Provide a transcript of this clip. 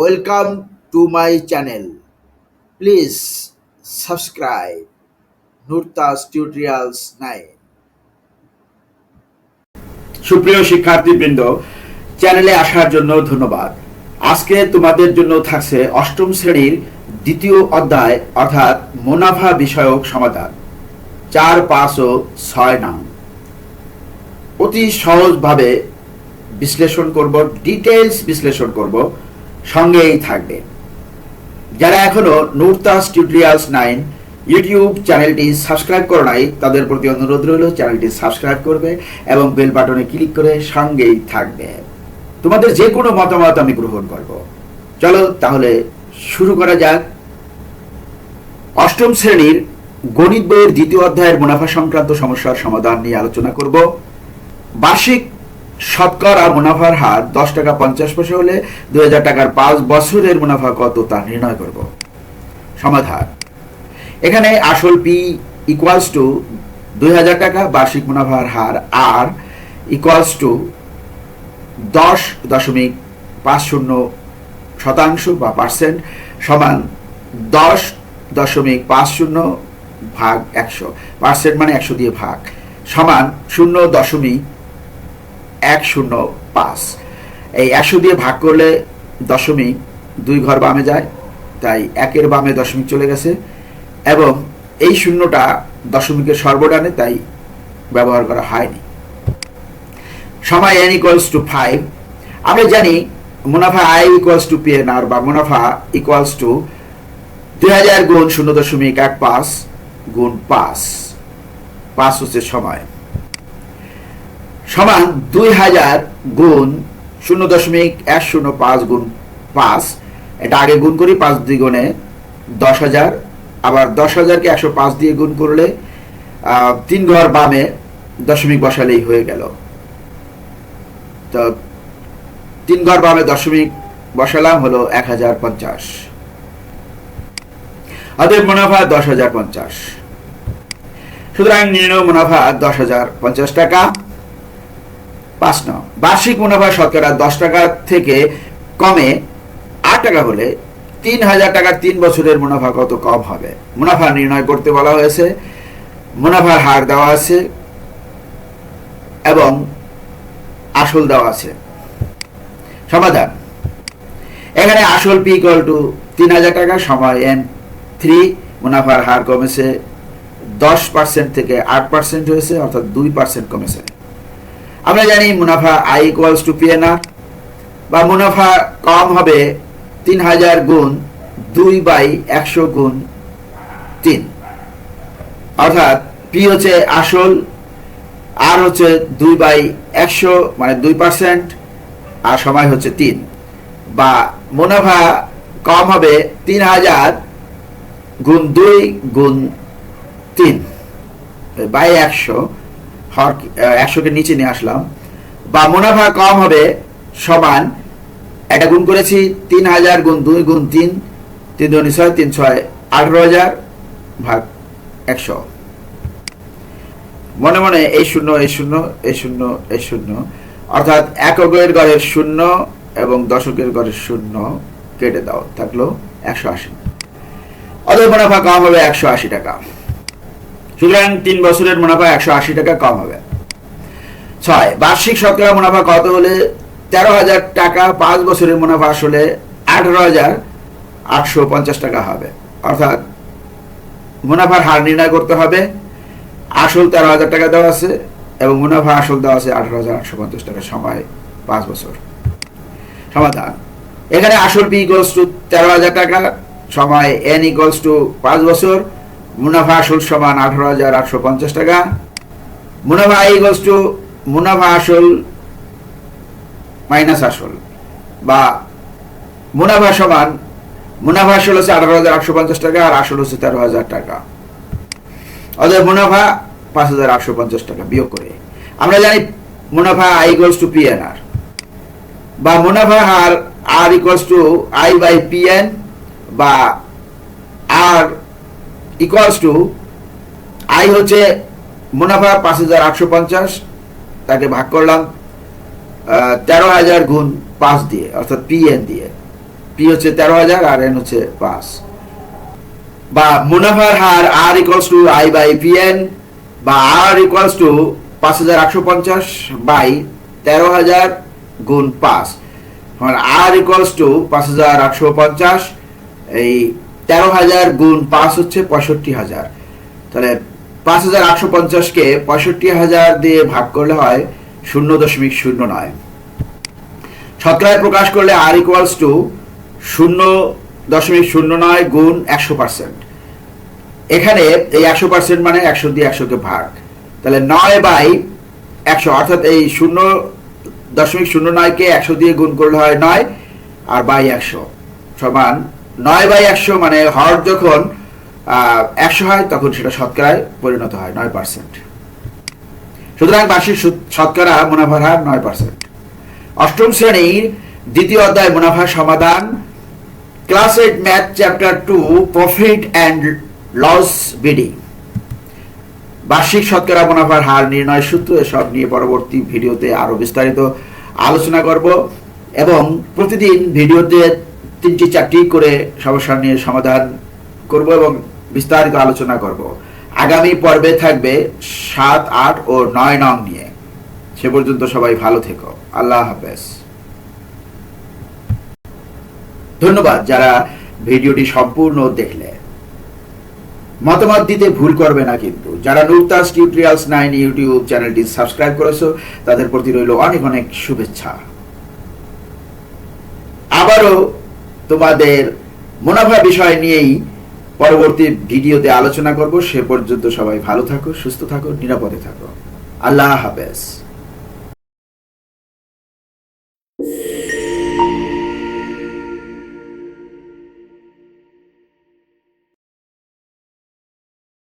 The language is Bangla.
Welcome to my channel please subscribe Nurtas tutorials nine সুপ্রিয় শিক্ষার্থীবৃন্দ চ্যানেলে আসার জন্য ধন্যবাদ। আজকে তোমাদের জন্য থাকছে অষ্টম শ্রেণির দ্বিতীয় অধ্যায়, অর্থাৎ মুনাফা বিষয়ক সমাধান। চার, পাঁচ ও ছয় নাম। অতি সহজভাবে বিশ্লেষণ করব ডিটেলস বিশ্লেষণ করব। সঙ্গেই থাকবে। যারা এখনও নুরতাস টিউটোরিয়ালস নাইন ইউটিউব চ্যানেলটি সাবস্ক্রাইব করো নাই, তাদের প্রতি অনুরোধ রইল চ্যানেলটি সাবস্ক্রাইব করবে এবং বেল বাটনে ক্লিক করে সঙ্গেই থাকবে। তোমাদের যে কোনো মতামত আমি গ্রহণ করব। চলো তাহলে শুরু করা যাক। অষ্টম শ্রেণির গণিত বইয়ের দ্বিতীয় অধ্যায়ের মুনাফা সংক্রান্ত সমস্যার সমাধান নিয়ে আলোচনা করব। বার্ষিক শতকরা মুনাফার হার দশ টাকা পঞ্চাশ পয়সা হলে দুই হাজার টাকার পাঁচ বছরের মুনাফা কত তা নির্ণয় করব। সমাধান। এখানে আসল পি ইকুয়ালস টু দুই হাজার টাকা বার্ষিক মুনাফার হার আর ইকুয়ালস টু দশ দশমিক পাঁচ শূন্য শতাংশ বা পার্সেন্ট সমান দশ দশমিক পাঁচ শূন্য ভাগ একশো। পার্সেন্ট মানে একশো দিয়ে ভাগ। সমান শূন্য দশমিক এক শূন্য পাঁচ এই একশো দিয়ে ভাগ করলে দশমিক দুই ঘর বামে যায়, তাই একের বামে দশমিক চলে গেছে। এবং এই শূন্যটা দশমিকের সর্বডানে, তাই ব্যবহার করা হয়নি। সময় এন ইকুয়ালস টু ফাইভ আমরা জানি মুনাফা I equals to P N R বা মুনাফা ইকুয়ালস টু দুই হাজার গুণ শূন্য দশমিক এক পাঁচ গুণ পাঁচ পাঁচ হচ্ছে সময়। সমান দুই হাজার গুণ শূন্য দশমিক এক শূন্য পাঁচ গুণ পাঁচ। এটা আগে গুণ করি, পাঁচ দ্বিগুণে দশ হাজার। আবার দশ হাজারকে একশো পাঁচ দিয়ে গুণ করলে তিন ঘর বামে দশমিক বসালেই হয়ে গেল। তো তিন ঘর বামে দশমিক বসালাম, হলো এক হাজার পঞ্চাশ। অতএব মুনাফা দশ হাজার পঞ্চাশ। সুতরাং নির্ণয় মুনাফা দশ হাজার পঞ্চাশ টাকা। পাঁচ ন। বার্ষিক মুনাফা শতকরা দশ টাকা থেকে কমে আট টাকা হলে তিন হাজার টাকার তিন বছরের মুনাফা কত কম হবে? মুনাফা নির্ণয় করতে বলা হয়েছে। মুনাফার হার দেওয়া আছে এবং আসল দেওয়া আছে। সমাধান। এখানে আসল পি ইকুয়াল টু তিন হাজার টাকা সময় এন থ্রি মুনাফার হার কমেছে দশ পার্সেন্ট থেকে আট পার্সেন্ট হয়েছে, অর্থাৎ দুই পার্সেন্ট কমেছে। আমরা জানি মুনাফা আই ইকুয়ালস টু পি বা মুনাফা কম হবে তিন হাজার গুণ দুই বাই একশো গুণ তিন। অর্থাৎ পি হচ্ছে আসল আর হচ্ছে দুই বাই একশো মানে দুই পার্সেন্ট, আর সময় হচ্ছে তিন। বা মুনাফা কম হবে তিন হাজার গুণ দুই গুণ তিন, বাই একশো হর একশোকে নিচে নিয়ে আসলাম। বা মুনাফা কম হবে সমান এটা গুণ করেছি তিন হাজার গুণ দুই গুণ তিন তিন দুই ছয়, তিন ছয়, আঠারো হাজার ভাগ একশো। মনে মনে এই শূন্য এই শূন্য এই শূন্য এই শূন্য। অর্থাৎ এককের গড়ের শূন্য এবং দশকের গড়ের শূন্য কেটে দাও, থাকল একশো আশি। অতএব মুনাফা কম হবে একশো আশি টাকা। সুতরাং তিন বছরের মুনাফা একশো আশি টাকা কম হবে। ছয়, বার্ষিক শতকরা মুনাফা কত হলে তেরো হাজার টাকা পাঁচ বছরের মুনাফা আসলে আঠারো হাজার আটশো পঞ্চাশ টাকা হবে। অর্থাৎ মুনাফার হার নির্ণয় করতে হবে। আসল তেরো হাজার টাকা দেওয়া আছে এবং মুনাফা আসল দেওয়া আছে আঠারো হাজার আটশো পঞ্চাশ টাকা সময় পাঁচ বছর। সমাধান, এখানে আসল পি ইকোয়ালস টু তেরো হাজার টাকা, সময় এন ইকোয়ালস টু পাঁচ বছর মুনাফা আসল সমান আঠারো হাজার আটশো পঞ্চাশ টাকা। মুনাফা ইকোয়ালস টু মুনাফা আসল মাইনাস আসল। বা মুনাফা সমান, মুনাফা আসল হচ্ছে আঠারো হাজার আটশো পঞ্চাশ টাকা আর আসল হচ্ছে তেরো হাজার টাকা। অতএব মুনাফা পাঁচ হাজার আটশো পঞ্চাশ টাকা বিয়োগ করে। আমরা জানি মুনাফা I equals to P N R বা মুনাফা হার R equals to I by P N বা আর ইকুয়ালস টু আই হচ্ছে মুনাফা পাঁচ হাজার আটশো পঞ্চাশ, তাকে ভাগ করলাম তেরো হাজার গুণ পাঁচ দিয়ে, অর্থাৎ পি এন দিয়ে। পি হচ্ছে তেরো হাজার আর এন হচ্ছে পাঁচ। বা মুনাফার হার R equals to I by P N বা আর ইকুয়ালস টু পাঁচ হাজার আটশো পঞ্চাশ বাই তেরো হাজার গুণ পাঁচ। আর ইকুয়ালস টু পাঁচ হাজার আটশো পঞ্চাশ, এই তেরো হাজার গুণ পাঁচ হচ্ছে পঁয়ষট্টি হাজার। তাহলে পাঁচ হাজার আটশো পঞ্চাশকে পঁয়ষট্টি হাজার দিয়ে ভাগ করলে হয় শূন্য দশমিক শূন্য নয়। শতকরায় প্রকাশ করলে আর ইকুয়ালস টু শূন্য দশমিক শূন্য নয় গুণ একশো পার্সেন্ট। এখানে এই একশো পার্সেন্ট মানে একশো দিয়ে একশোকে ভাগ। তাহলে নয় বাই একশো, অর্থাৎ এই শূন্য দশমিক শূন্য নয়কে একশো দিয়ে গুণ করলে হয় নয় আর বাই একশো সমান নয় বাই একশো মানে হর যখন একশো হয়, তখন সেটা শতকরায় পরিণত হয়, নয় পার্সেন্ট। সুতরাং বার্ষিক শতকরা মুনাফার হার নয় পার্সেন্ট। অষ্টম শ্রেণির দ্বিতীয় অধ্যায় মুনাফা সমাধান, class eight math chapter two, profit and loss BD. বার্ষিক শতকরা মুনাফার হার নির্ণয় সূত্র, এসব নিয়ে পরবর্তী ভিডিওতে আরও বিস্তারিত আলোচনা করব এবং প্রতিদিন ভিডিওতে তিনটি চারটি করে সমস্যা নিয়ে সমাধান করব এবং বিস্তারিত আলোচনা করব। আগামী পর্বে থাকবে সাত, আট ও নয় নং নিয়ে। সে পর্যন্ত সবাই ভালো থেকো। আল্লাহ হাফেজ। ধন্যবাদ যারা ভিডিওটি সম্পূর্ণ দেখলে। মতামত দিতে ভুল করবে না কিন্তু। যারা নুরতাস টিউটোরিয়ালস নাইন ইউটিউব চ্যানেলটি সাবস্ক্রাইব করেছ, তাদের প্রতি রইল অনেক অনেক শুভেচ্ছা। আবারও তোমাদের মুনাফা বিষয় নিয়েই পরবর্তী ভিডিওতে আলোচনা করব। সে পর্যন্ত সবাই ভালো থাকো, সুস্থ থাকো, নিরাপদে থাকো। আল্লাহ হাফেজ।